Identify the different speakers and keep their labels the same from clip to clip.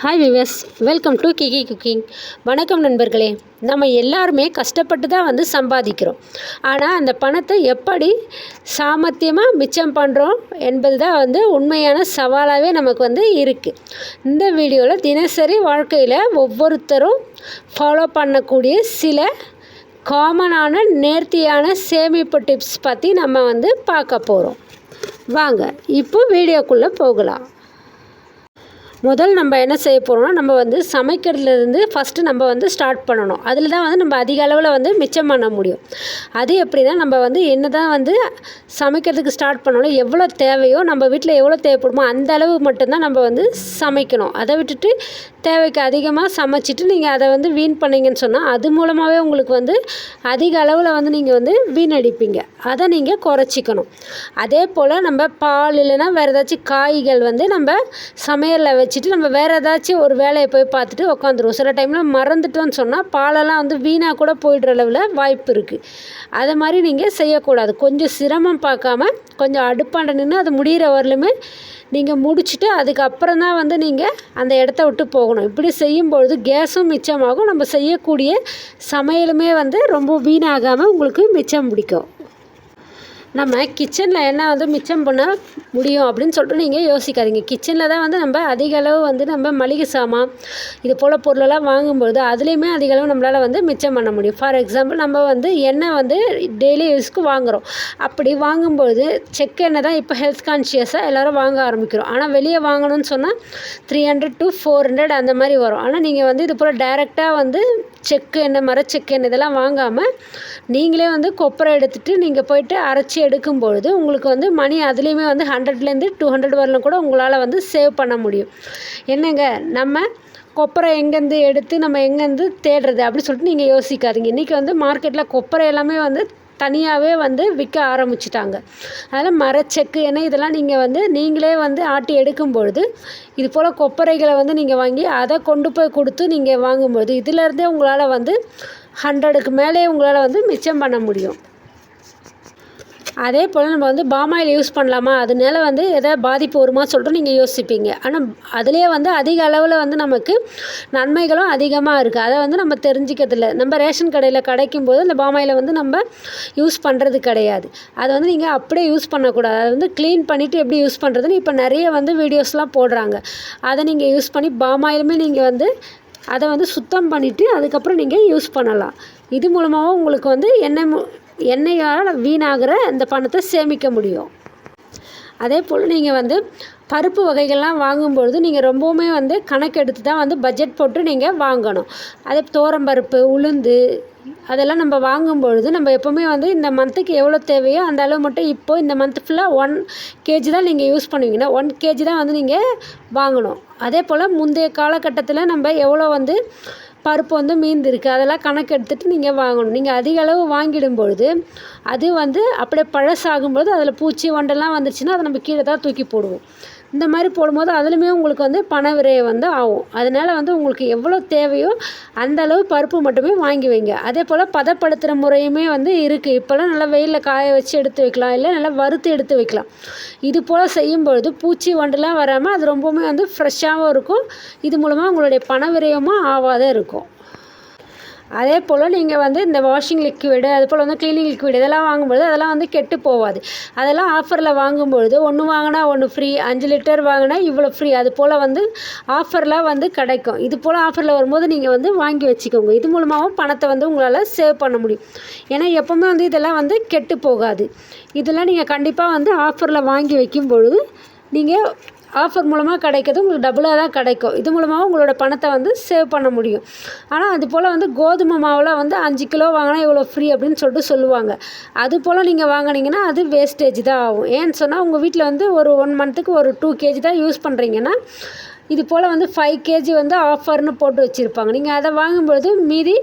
Speaker 1: Hi viewers welcome to Kiki cooking வணக்கம் நண்பர்களே. நம்ம எல்லாருமே கஷ்டப்பட்டு தான் வந்து சம்பாதிக்கிறோம். ஆனால் அந்த பணத்தை எப்படி சாமர்த்தியமாக மிச்சம் பண்ணுறோம் என்பது தான் வந்து உண்மையான சவாலாகவே நமக்கு வந்து இருக்குது இந்த வீடியோவில் தினசரி வாழ்க்கையில் ஒவ்வொருத்தரும் ஃபாலோ பண்ணக்கூடிய சில காமனான நேர்த்தியான சேமிப்பு டிப்ஸ் பற்றி நம்ம வந்து பார்க்க போகிறோம் வாங்க இப்போ வீடியோக்குள்ளே போகலாம். முதல் நம்ம என்ன செய்ய போகிறோம்னா நம்ம வந்து சமைக்கிறதுலேருந்து ஃபஸ்ட்டு நம்ம வந்து ஸ்டார்ட் பண்ணணும். அதில் தான் வந்து நம்ம அதிக அளவில் வந்து மிச்சம் பண்ண முடியும். அது எப்படின்னா நம்ம வந்து என்ன தான் வந்து சமைக்கிறதுக்கு ஸ்டார்ட் பண்ணணும் எவ்வளோ தேவையோ நம்ம வீட்டில் எவ்வளோ தேவைப்படுமோ அந்த அளவு மட்டும்தான் நம்ம வந்து சமைக்கணும். அதை விட்டுட்டு தேவைக்கு அதிகமாக சமைச்சிட்டு நீங்கள் அதை வந்து வீண் பண்ணீங்கன்னு சொன்னால் அது மூலமாகவே உங்களுக்கு வந்து அதிக அளவில் வந்து நீங்கள் வந்து வீணடிப்பீங்க. அதை நீங்கள் குறைச்சிக்கணும். அதே போல் நம்ம பால் இல்லைன்னா வேறு ஏதாச்சும் காய்கள் வந்து நம்ம சமையலில் வச்சு வச்சுட்டு நம்ம வேறு ஏதாச்சும் ஒரு வேலையை போய் பார்த்துட்டு உட்காந்துருவோம் சில டைமில் மறந்துட்டோன்னு சொன்னால் பாலெல்லாம் வந்து வீணாக கூட போயிடுற அளவில் வாய்ப்பு இருக்குது அதை மாதிரி நீங்கள் செய்யக்கூடாது. கொஞ்சம் சிரமம் பார்க்காம கொஞ்சம் அடுப்பாண்ட நின்று அது முடிகிற வரலுமே நீங்கள் முடிச்சுட்டு அதுக்கப்புறம் தான் வந்து நீங்கள் அந்த இடத்த விட்டு போகணும். இப்படி செய்யும்பொழுது கேஸும் மிச்சமாகும். நம்ம செய்யக்கூடிய சமையலுமே வந்து ரொம்ப வீணாகாமல் உங்களுக்கு மிச்சம் பிடிக்கும். நம்ம கிச்சனில் என்ன வந்து மிச்சம் பண்ண முடியும் அப்படின்னு சொல்லிட்டு நீங்கள் யோசிக்காதீங்க. கிச்சனில் தான் வந்து நம்ம அதிக அளவு வந்து நம்ம மளிகை சாமான் இது போல் பொருளெல்லாம் வாங்கும்பொழுது அதுலேயுமே அதிக அளவு நம்மளால் வந்து மிச்சம் பண்ண முடியும். ஃபார் எக்ஸாம்பிள் நம்ம வந்து எண்ணெய் வந்து டெய்லி யூஸ்க்கு வாங்குகிறோம் அப்படி வாங்கும்பொழுது செக் எண்ணெய் தான் இப்போ ஹெல்த் கான்ஷியஸாக எல்லோரும் வாங்க ஆரம்பிக்கிறோம். ஆனால் வெளியே வாங்கணும்னு சொன்னால் three hundred to four hundred அந்த மாதிரி வரும். ஆனால் நீங்கள் வந்து இது போல் டைரெக்டாக வந்து செக்கு எண்ணெய் மரச்செக்கு எண்ணெய் இதெல்லாம் வாங்காமல் நீங்களே வந்து கொப்பரை எடுத்துகிட்டு நீங்கள் போயிட்டு அரைச்சி எடுக்கும்பொழுது உங்களுக்கு வந்து மணி அதுலேயுமே வந்து ஹண்ட்ரட்லேருந்து டூ ஹண்ட்ரட் வரலும் கூட உங்களால் வந்து சேவ் பண்ண முடியும். என்னங்க? நம்ம கொப்பரை எங்கேருந்து எடுத்து நம்ம எங்கேருந்து தேடுறது அப்படின்னு சொல்லிட்டு நீங்கள் யோசிக்காதீங்க. இன்றைக்கி வந்து மார்க்கெட்டில் கொப்பரை எல்லாமே வந்து தனியாகவே வந்து விற்க ஆரம்பிச்சிட்டாங்க. அதனால் மரச்செக்கு எண்ணெய் இதெல்லாம் நீங்கள் வந்து நீங்களே வந்து ஆட்டி எடுக்கும் பொழுது இது போல் கொப்பரைகளை வந்து நீங்கள் வாங்கி அதை கொண்டு போய் கொடுத்து நீங்கள் வாங்கும்பொழுது இதிலேருந்தே உங்களால் வந்து ஹண்ட்ரடுக்கு மேலே உங்களால் வந்து மிச்சம் பண்ண முடியும். அதே போல் நம்ம வந்து பாமாயில் யூஸ் பண்ணலாமா? அதனால வந்து எதாவது பாதிப்பு வருமா சொல்லிட்டு நீங்கள் யோசிப்பீங்க. ஆனால் அதுலேயே வந்து அதிக அளவில் வந்து நமக்கு நன்மைகளும் அதிகமாக இருக்குது அதை வந்து நம்ம தெரிஞ்சிக்கிறதில்ல. நம்ம ரேஷன் கடையில் கிடைக்கும் போது அந்த பாமாயில் வந்து நம்ம யூஸ் பண்ணுறது கிடையாது. அதை வந்து நீங்கள் அப்படியே யூஸ் பண்ணக்கூடாது. அதை வந்து க்ளீன் பண்ணிவிட்டு எப்படி யூஸ் பண்ணுறதுன்னு இப்போ நிறைய வந்து வீடியோஸ்லாம் போடுறாங்க. அதை நீங்கள் யூஸ் பண்ணி பாமாயிலுமே நீங்கள் வந்து அதை வந்து சுத்தம் பண்ணிவிட்டு அதுக்கப்புறம் நீங்கள் யூஸ் பண்ணலாம். இது மூலமாகவும் உங்களுக்கு வந்து எண்ணெய் எண்ணெயால் வீணாகிற இந்த பணத்தை சேமிக்க முடியும். அதே போல் நீங்கள் வந்து பருப்பு வகைகள்லாம் வாங்கும்பொழுது நீங்கள் ரொம்பவுமே வந்து கணக்கெடுத்து தான் வந்து பட்ஜெட் போட்டு நீங்கள் வாங்கணும். அதே பருப்பு உளுந்து அதெல்லாம் நம்ம வாங்கும்பொழுது நம்ம எப்போவுமே வந்து இந்த மந்த்துக்கு எவ்வளோ தேவையோ அந்த அளவு மட்டும் இப்போது இந்த மந்த் ஃபுல்லாக ஒன் கேஜி தான் நீங்கள் யூஸ் பண்ணுவீங்கன்னா ஒன் கேஜி தான் வந்து நீங்கள் வாங்கணும். அதே போல் முந்தைய காலகட்டத்தில் நம்ம எவ்வளோ வந்து பருப்பு வந்து மீந்திருக்கு. அதெல்லாம் கணக்கு எடுத்துகிட்டு நீங்கள் வாங்கணும். நீங்கள் அதிக அளவு வாங்கிடும் பொழுது அது வந்து அப்படியே பழசாகும்போது அதில் பூச்சி வண்டெல்லாம் வந்துருச்சுன்னா அதை நம்ம கீழே தான் தூக்கி போடுவோம். இந்த மாதிரி போடும்போது அதுலேயுமே உங்களுக்கு வந்து பண விரயம் வந்து ஆகும். அதனால் வந்து உங்களுக்கு எவ்வளோ தேவையோ அந்த அளவு பருப்பு மட்டுமே வாங்கி வைங்க. அதே போல் பதப்படுத்துகிற முறையுமே வந்து இருக்குது இப்போல்லாம் நல்லா வெயிலில் காய வச்சு எடுத்து வைக்கலாம். இல்லை நல்லா வறுத்து எடுத்து வைக்கலாம். இது போல் செய்யும்பொழுது பூச்சி வண்டுலாம் வராமல் அது ரொம்பவுமே வந்து ஃப்ரெஷ்ஷாகவும் இருக்கும். இது மூலமாக உங்களுடைய பண விரயமும் ஆகாத இருக்கும். அதே போல் நீங்கள் வந்து இந்த வாஷிங் லிக்விடு அது போல் வந்து க்ளீனிங் லிக்விடு இதெல்லாம் வாங்கும்பொழுது அதெல்லாம் வந்து கெட்டு போகாது அதெல்லாம் ஆஃபரில் வாங்கும்பொழுது ஒன்று வாங்கினா ஒன்று ஃப்ரீ அஞ்சு லிட்டர் வாங்கினா இவ்வளோ ஃப்ரீ அது போல் வந்து ஆஃபர்லாம் வந்து கிடைக்கும். இது போல் ஆஃபரில் வரும்போது நீங்கள் வந்து வாங்கி வச்சுக்கோங்க. இது மூலமாகவும் பணத்தை வந்து உங்களால் சேவ் பண்ண முடியும். ஏன்னா எப்போவுமே வந்து இதெல்லாம் வந்து கெட்டு போகாது. இதெல்லாம் நீங்கள் கண்டிப்பாக வந்து ஆஃபரில் வாங்கி வைக்கும் பொழுது நீங்கள் ஆஃபர் மூலமாக கிடைக்கிறது உங்களுக்கு டபுளாக தான் கிடைக்கும். இது மூலமாக உங்களோட பணத்தை வந்து சேவ் பண்ண முடியும். ஆனால் அது போல் வந்து கோதுமை மாவில் வந்து அஞ்சு கிலோ வாங்கினா இவ்வளோ ஃப்ரீ அப்படின்னு சொல்லிட்டு சொல்லுவாங்க. அது போல் நீங்கள் வாங்கினீங்கன்னா அது வேஸ்டேஜ் தான் ஆகும். ஏன்னு சொன்னால் உங்கள் வீட்டில் வந்து ஒரு ஒன் மந்த்துக்கு ஒரு டூ கேஜி தான் யூஸ் பண்ணுறீங்கன்னா இது போல் வந்து ஃபைவ் கேஜி வந்து ஆஃபர்னு போட்டு வச்சுருப்பாங்க. நீங்கள் அதை வாங்கும்பொழுது மீதி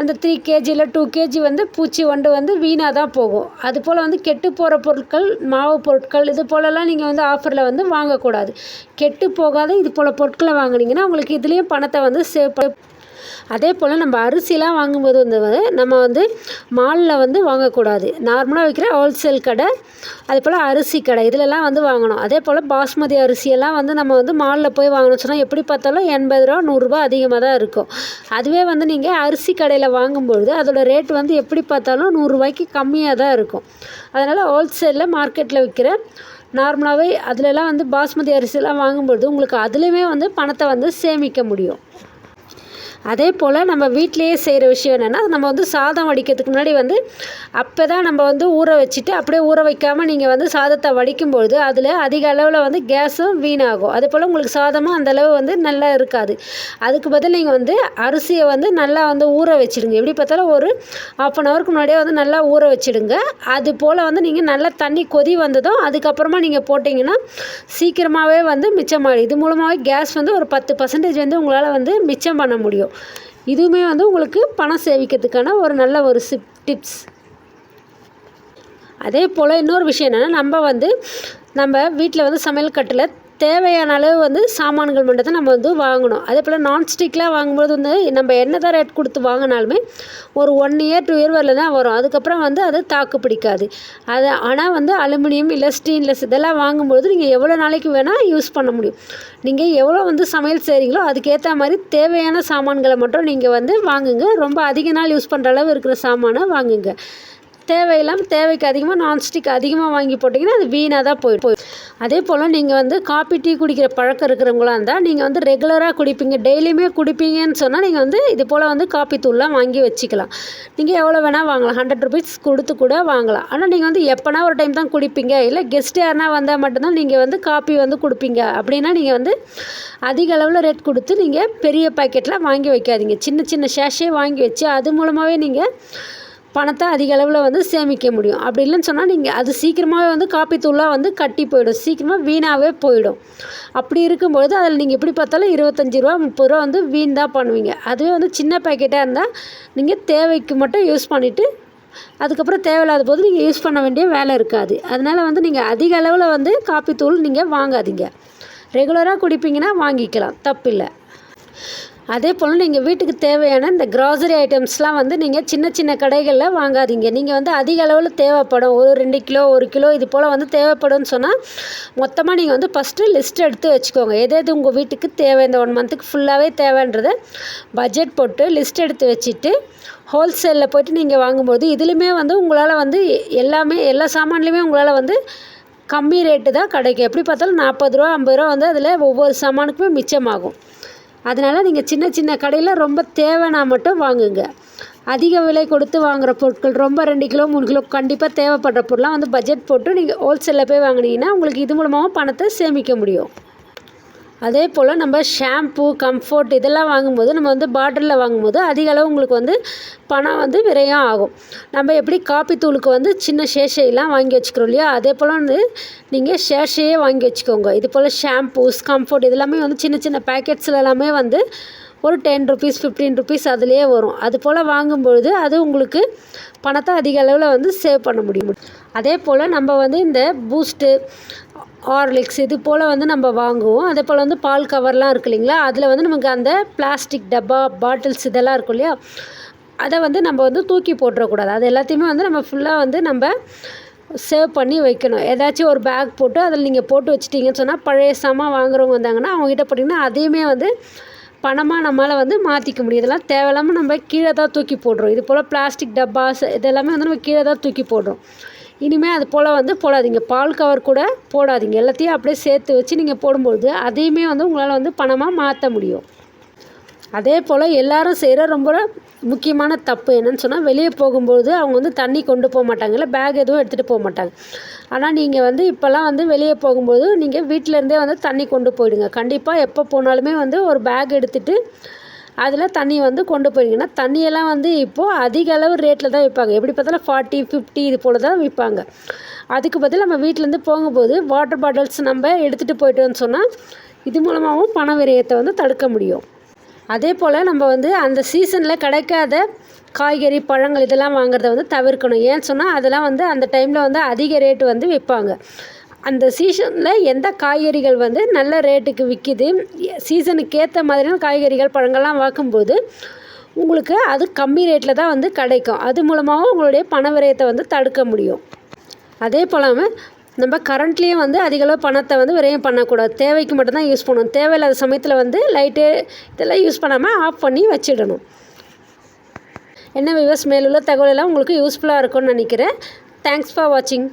Speaker 1: அந்த த்ரீ கேஜியில் டூ கேஜி வந்து பூச்சி வண்டு வந்து வீணாக தான் போகும். அதுபோல் வந்து கெட்டு போகிற பொருட்கள் மாவு பொருட்கள் இது போலலாம் நீங்கள் வந்து ஆஃபரில் வந்து வாங்கக்கூடாது. கெட்டு போகாத இது போல் பொருட்களை வாங்கினீங்கன்னா உங்களுக்கு இதுலேயும் பணத்தை வந்து சேவ் அதே போல் நம்ம அரிசிலாம் வாங்கும்போது வந்து நம்ம வந்து மாலில் வந்து வாங்கக்கூடாது. நார்மலாக விற்கிற ஹோல்சேல் கடை அதே போல் அரிசி கடை இதிலலாம் வந்து வாங்கணும். அதே போல் பாஸ்மதி அரிசியெல்லாம் வந்து நம்ம வந்து மாலில் போய் வாங்கணும் சொன்னால் எப்படி பார்த்தாலும் எண்பது ரூபா நூறுரூபா அதிகமாக தான் இருக்கும். அதுவே வந்து நீங்கள் அரிசி கடையில் வாங்கும்பொழுது அதோட ரேட் வந்து எப்படி பார்த்தாலும் நூறுரூவாய்க்கு கம்மியாக தான் இருக்கும். அதனால் ஹோல்சேலில் மார்க்கெட்டில் விற்கிற நார்மலாகவே அதிலலாம் வந்து பாஸ்மதி அரிசிலாம் வாங்கும்பொழுது உங்களுக்கு அதுலேயுமே வந்து பணத்தை வந்து சேமிக்க முடியும். அதே போல் நம்ம வீட்டிலேயே செய்கிற விஷயம் என்னென்னா நம்ம வந்து சாதம் வடிக்கிறதுக்கு முன்னாடி வந்து அப்போ தான் நம்ம வந்து ஊற வச்சுட்டு அப்படியே ஊற வைக்காமல் நீங்கள் வந்து சாதத்தை வடிக்கும்பொழுது அதில் அதிக அளவில் வந்து கேஸும் வீணாகும். அதே போல் உங்களுக்கு சாதமும் அந்தளவு வந்து நல்லா இருக்காது. அதுக்கு பதில் நீங்கள் வந்து அரிசியை வந்து நல்லா வந்து ஊற வச்சுடுங்க. எப்படி பார்த்தாலும் ஒரு ஆஃப் அன் ஹவருக்கு முன்னாடியே வந்து நல்லா ஊற வச்சுடுங்க. அது போல் வந்து நீங்கள் நல்லா தண்ணி கொதி வந்ததும் அதுக்கப்புறமா நீங்கள் போட்டிங்கன்னா சீக்கிரமாகவே வந்து மிச்சமாகிடும் இது மூலமாகவே கேஸ் வந்து ஒரு பத்து பர்சன்டேஜ் வந்து உங்களால் வந்து மிச்சம் பண்ண முடியும். இதுவுமே வந்து உங்களுக்கு பணம் சேமிக்கிறதுக்கான ஒரு நல்ல ஒரு சிப் டிப்ஸ் அதே போல் இன்னொரு விஷயம் என்னென்னா நம்ம வந்து நம்ம வீட்டில் வந்து சமையல் கட்டில் தேவையான அளவு வந்து சாமான்கள் மட்டும் தான் நம்ம வந்து வாங்கணும். அதே போல் நான்ஸ்டிக்லாம் வாங்கும்போது வந்து நம்ம என்ன தான் ரேட் கொடுத்து வாங்கினாலுமே ஒரு ஒன் இயர் டூ இயர் வரல தான் வரும். அதுக்கப்புறம் வந்து அது தாக்கு பிடிக்காது. அது ஆனால் வந்து அலுமினியம் இல்லை ஸ்டெயின்லெஸ் இதெல்லாம் வாங்கும்பொழுது நீங்கள் எவ்வளோ நாளைக்கு வேணால் யூஸ் பண்ண முடியும். நீங்கள் எவ்வளோ வந்து சமையல் செய்கிறீங்களோ அதுக்கேற்ற மாதிரி தேவையான சாமான்களை மட்டும் நீங்கள் வந்து வாங்குங்க. ரொம்ப அதிக நாள் யூஸ் பண்ணுற அளவு இருக்கிற சாமானை வாங்குங்க. தேவையில்லாமல் தேவைக்கு அதிகமாக நான்ஸ்டிக் அதிகமாக வாங்கி போட்டிங்கன்னா அது வீணாக தான் போய் போய் அதே போல் நீங்கள் வந்து காப்பி டீ குடிக்கிற பழக்கம் இருக்கிறவங்களா இருந்தால் நீங்கள் வந்து ரெகுலராக குடிப்பீங்க. டெய்லியுமே குடிப்பீங்கன்னு சொன்னால் நீங்கள் வந்து இது போல் வந்து காப்பி தூள்லாம் வாங்கி வச்சுக்கலாம். நீங்கள் எவ்வளோ வேணால் வாங்கலாம். ஹண்ட்ரட் ருபீஸ் கொடுத்து கூட வாங்கலாம். ஆனால் நீங்கள் வந்து எப்போனா ஒரு டைம் தான் குடிப்பீங்க. இல்லை கெஸ்ட் யாருனா வந்தால் மட்டும்தான் நீங்கள் வந்து காப்பி வந்து கொடுப்பீங்க. அப்படின்னா நீங்கள் வந்து அதிக அளவில் ரேட் கொடுத்து நீங்கள் பெரிய பாக்கெட்லாம் வாங்கி வைக்காதீங்க. சின்ன சின்ன ஷேஷே வாங்கி வச்சு அது மூலமாகவே நீங்கள் பணத்தை அதிக அளவில் வந்து சேமிக்க முடியும். அப்படி இல்லைன்னு சொன்னால் நீங்கள் அது சீக்கிரமாகவே வந்து காப்பித்தூளாக வந்து கட்டி போயிடும். சீக்கிரமாக வீணாகவே போயிடும். அப்படி இருக்கும்பொழுது அதில் நீங்கள் எப்படி பார்த்தாலும் இருபத்தஞ்சி ரூபா முப்பது ரூபா வந்து வீண் தான் பண்ணுவீங்க. அதுவே வந்து சின்ன பேக்கெட்டாக இருந்தால் நீங்கள் தேவைக்கு மட்டும் யூஸ் பண்ணிவிட்டு அதுக்கப்புறம் தேவையில்லாத போது நீங்கள் யூஸ் பண்ண வேண்டிய வேலை இருக்காது. அதனால் வந்து நீங்கள் அதிக அளவில் வந்து காப்பித்தூள் நீங்கள் வாங்காதீங்க. ரெகுலராக குடிப்பீங்கன்னா வாங்கிக்கலாம். தப்பில்லை. அதே போல் நீங்கள் வீட்டுக்கு தேவையான இந்த க்ராசரி ஐட்டம்ஸ்லாம் வந்து நீங்கள் சின்ன சின்ன கடைகளில் வாங்காதீங்க. நீங்கள் வந்து அதிக அளவில் தேவைப்படும். ஒரு ரெண்டு கிலோ ஒரு கிலோ இது போல் வந்து தேவைப்படும்னு சொன்னால் மொத்தமாக நீங்கள் வந்து ஃபஸ்ட்டு லிஸ்ட் எடுத்து வச்சுக்கோங்க. எது எது உங்கள் வீட்டுக்கு தேவை இந்த ஒன் மந்த்துக்கு ஃபுல்லாகவே தேவைன்றதை பட்ஜெட் போட்டு லிஸ்ட் எடுத்து வச்சுட்டு ஹோல்சேலில் போய்ட்டு நீங்கள் வாங்கும்போது இதுலேயுமே வந்து உங்களால் வந்து எல்லாமே எல்லா சாமான்லேயுமே உங்களால் வந்து கம்மி ரேட்டு தான் கிடைக்கும். எப்படி பார்த்தாலும் நாற்பது ரூபா ஐம்பது ரூபா வந்து அதில் ஒவ்வொரு சாமானுக்குமே மிச்சமாகும். அதனால் நீங்கள் சின்ன சின்ன கடையில் ரொம்ப தேவைன்னா மட்டும் வாங்குங்க. அதிக விலை கொடுத்து வாங்குகிற பொருட்கள் ரொம்ப ரெண்டு கிலோ மூணு கிலோ கண்டிப்பாக தேவைப்படுற பொருளாக வந்து பட்ஜெட் போட்டு நீங்கள் ஹோல்சேலில் போய் வாங்கினீங்கன்னா உங்களுக்கு இது மூலமாகவும் பணத்தை சேமிக்க முடியும். அதே போல் நம்ம ஷாம்பு கம்ஃபோர்ட் இதெல்லாம் வாங்கும்போது நம்ம வந்து பாட்டிலில் வாங்கும்போது அதிக அளவு உங்களுக்கு வந்து பணம் வந்து விரயம் ஆகும். நம்ம எப்படி காப்பி தூளுக்கு வந்து சின்ன சேஷையெல்லாம் வாங்கி வச்சுக்கிறோம் இல்லையா? அதே போல் வந்து நீங்கள் சேஷையே வாங்கி வச்சுக்கோங்க. இது போல் ஷாம்பூஸ் கம்ஃபோர்ட் இதெல்லாமே வந்து சின்ன சின்ன பேக்கெட்ஸில் எல்லாமே வந்து ஒரு டென் ருபீஸ் ஃபிஃப்டீன் ருபீஸ் அதுலேயே வரும். அது போல் வாங்கும்பொழுது அது உங்களுக்கு பணத்தை அதிக அளவில் வந்து சேவ் பண்ண முடியும். அதே போல் நம்ம வந்து இந்த பூஸ்ட்டு ஹார்லிக்ஸ் இது போல் வந்து நம்ம வாங்குவோம். அதே போல் வந்து பால் கவர்லாம் இருக்கு இல்லைங்களா? அதில் வந்து நமக்கு அந்த பிளாஸ்டிக் டப்பா பாட்டில்ஸ் இதெல்லாம் இருக்கும் இல்லையா? அதை வந்து நம்ம வந்து தூக்கி போட்டுறக்கூடாது. அது எல்லாத்தையுமே வந்து நம்ம ஃபுல்லாக வந்து நம்ம சேவ் பண்ணி வைக்கணும். ஏதாச்சும் ஒரு பேக் போட்டு அதில் நீங்கள் போட்டு வச்சிட்டிங்கன்னு சொன்னால் பழைய சாமான் வாங்குறவங்க வந்தாங்கன்னா அவங்ககிட்ட போட்டிங்கன்னா அதையுமே வந்து பணமாக நம்மளால் வந்து மாற்றிக்க முடியும். இதெல்லாம் தேவையில்லாமல் நம்ம கீழே தான் தூக்கி போடுறோம் இது போல் பிளாஸ்டிக் டப்பாஸ் இதெல்லாமே வந்து நம்ம கீழே தான் தூக்கி போடுறோம். இனிமேல் அது போல் வந்து போடாதீங்க. பால் கவர் கூட போடாதீங்க. எல்லாத்தையும் அப்படியே சேர்த்து வச்சு நீங்கள் போடும்பொழுது அதையுமே வந்து உங்களால் வந்து பணமாக மாற்ற முடியும். அதே போல் எல்லாரும் செய்கிற ரொம்ப முக்கியமான தப்பு என்னன்னு சொன்னால் வெளியே போகும்பொழுது அவங்க வந்து தண்ணி கொண்டு போக மாட்டாங்க. இல்லை பேக் எதுவும் எடுத்துகிட்டு போக மாட்டாங்க. ஆனால் நீங்கள் வந்து இப்போல்லாம் வந்து வெளியே போகும்போது நீங்கள் வீட்டிலேருந்தே வந்து தண்ணி கொண்டு போயிடுங்க. கண்டிப்பாக எப்போ போனாலுமே வந்து ஒரு பேக் எடுத்துகிட்டு அதில் தண்ணி வந்து கொண்டு போயிருங்கன்னா தண்ணியெல்லாம் வந்து இப்போது அதிக அளவு ரேட்டில் தான் விற்பாங்க எப்படி பார்த்தாலும் ஃபார்ட்டி ஃபிஃப்டி இது போல் தான் விற்பாங்க அதுக்கு பதில் நம்ம வீட்டிலேருந்து போகும்போது வாட்டர் பாட்டில்ஸ் நம்ம எடுத்துகிட்டு போயிட்டோம்னு சொன்னால் இது மூலமாகவும் பண விரயத்தை வந்து தடுக்க முடியும். அதே போல் நம்ம வந்து அந்த சீசனில் கிடைக்காத காய்கறி பழங்கள் இதெல்லாம் வாங்குறத வந்து தவிர்க்கணும். ஏன்னு சொன்னால் அதெல்லாம் வந்து அந்த டைமில் வந்து அதிக ரேட்டு வந்து விற்பாங்க அந்த சீசனில் எந்த காய்கறிகள் வந்து நல்ல ரேட்டுக்கு விற்கிது சீசனுக்கு ஏற்ற மாதிரியான காய்கறிகள் பழங்கள்லாம் வாங்கும்போது உங்களுக்கு அது கம்மி ரேட்டில் தான் வந்து கிடைக்கும். அது மூலமாகவும் உங்களுடைய பண விரயத்தை வந்து தடுக்க முடியும். அதே போலாமல் நம்ம கரண்ட்லேயும் வந்து அதிகளவு பணத்தை வந்து விரயம் பண்ணக்கூடாது. தேவைக்கு மட்டும்தான் யூஸ் பண்ணணும். தேவையில்லாத சமயத்தில் வந்து லைட்டு இதெல்லாம் யூஸ் பண்ணாமல் ஆஃப் பண்ணி வச்சிடணும். என்ன விவஸ் மேலுள்ள தகவலெல்லாம் உங்களுக்கு யூஸ்ஃபுல்லாக இருக்கும்னு நினைக்கிறேன். தேங்க்ஸ் ஃபார் வாட்சிங்